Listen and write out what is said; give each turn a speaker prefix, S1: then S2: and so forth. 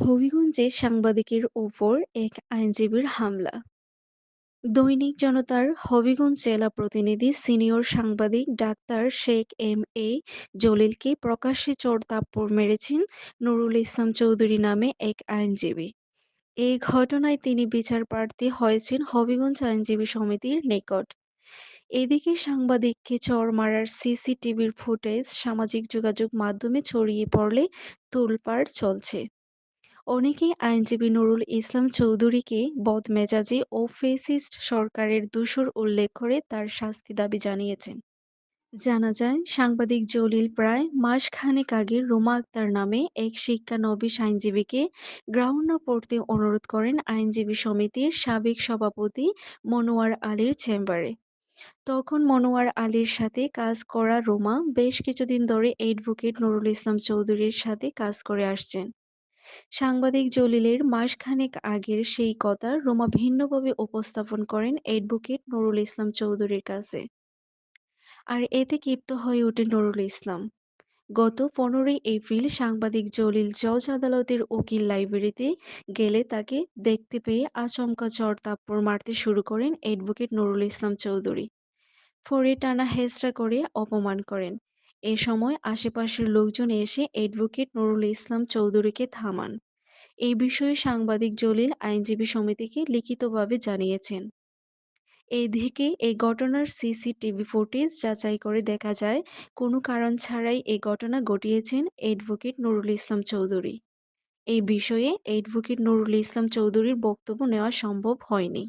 S1: হবিগঞ্জে সাংবাদিকের ওপর এক আইনজীবীর হামলা। দৈনিক জনতার হবিগঞ্জ জেলা প্রতিনিধি সিনিয়র সাংবাদিক ডাক্তার শেখ এম এ জলিলকে প্রকাশ্যে চড়-থাপ্পড় মেরেছেন নুরুল ইসলাম চৌধুরী নামে এক আইনজীবী। এই ঘটনায় তিনি বিচারপ্রার্থী হয়েছেন হবিগঞ্জ আইনজীবী সমিতির নিকট। এদিকে সাংবাদিককে চড় মারার সিসিটিভির ফুটেজ সামাজিক যোগাযোগ মাধ্যমে ছড়িয়ে পড়লে তোলপাড় চলছে। অনেকেই আইনজীবী নুরুল ইসলাম চৌধুরীকে বদমেজাজি ও ফেসিস্ট সরকারের দূষর উল্লেখ করে তার শাস্তি দাবি জানিয়েছেন। জানা যায়, সাংবাদিক জলিল প্রায় মাসখানেক আগে রুমা আক্তার নামে এক শিক্ষা শিক্ষানবিশ আইনজীবীকে গ্রাউন্ড পড়তে অনুরোধ করেন আইনজীবী সমিতির সাবেক সভাপতি মনোয়ার আলীর চেম্বারে। তখন মনোয়ার আলীর সাথে কাজ করা রোমা বেশ কিছুদিন ধরে অ্যাডভোকেট নুরুল ইসলাম চৌধুরীর সাথে কাজ করে আসছেন। সাংবাদিক জলিলের মাসখানেক আগের সেই কথা রোমা ভিন্নভাবে উপস্থাপন করেন অ্যাডভোকেট নুরুল ইসলাম চৌধুরীর কাছে। আর এতে ক্ষিপ্ত হয়ে ওঠে নুরুল ইসলাম। গত পনেরোই এপ্রিল সাংবাদিক জলিল জজ আদালতের উকিল লাইব্রেরিতে গেলে তাকে দেখতে পেয়ে আচমকা চড় তাপ্পড় মারতে শুরু করেন অ্যাডভোকেট নুরুল ইসলাম চৌধুরী। ফরে টানা হেঁচড়া করে অপমান করেন। এ সময় আশেপাশের লোকজন এসে অ্যাডভোকেট নুরুল ইসলাম চৌধুরীকে থামান। এই বিষয়ে সাংবাদিক জলিল আইনজীবী সমিতিকে লিখিতভাবে জানিয়েছেন। এদিকে এই ঘটনার সিসিটিভি ফুটেজ যাচাই করে দেখা যায়, কোনো কারণ ছাড়াই এই ঘটনা ঘটিয়েছেন অ্যাডভোকেট নুরুল ইসলাম চৌধুরী। এই বিষয়ে অ্যাডভোকেট নুরুল ইসলাম চৌধুরীর বক্তব্য নেওয়া সম্ভব হয়নি।